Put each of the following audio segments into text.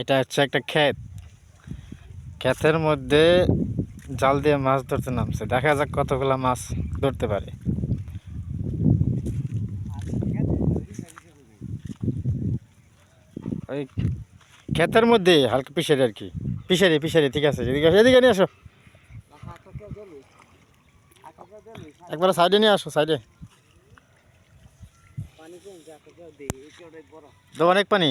এটা হচ্ছে একটা ক্ষেত। ক্ষেতের মধ্যে জাল দিয়ে মাছ ধরতে নামছে। দেখা যাক কতগুলা মাছ ধরতে পারে। ওই ক্ষেতের মধ্যে হালকা পিসারি আর কি। পিসারি পিসারি ঠিক আছে। এদিকে আসো, এদিকে নিয়ে আসো। একবার সাইডে নিয়ে আসো, সাইডে। অনেক পানি।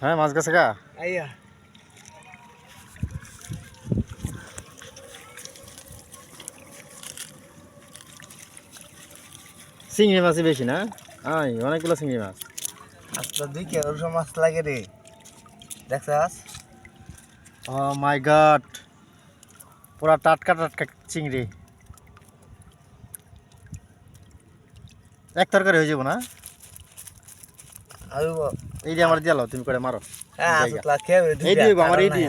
হ্যাঁ মাছ গেছে গা। আইয়া। চিংড়ি মাছই বেশি না? আই অনেকগুলো চিংড়ি মাছ। আজকে দুই কে কেজি মাছ লাগে রে। দেখছাস? ও মাই গড পুরা টাটকা টাটকা চিংড়ি। এক তরকারি হয়ে যাব না? আইব এই যে আমার দিয়ালো তুমি করে মারো। হ্যাঁ দিব আমার এই দিব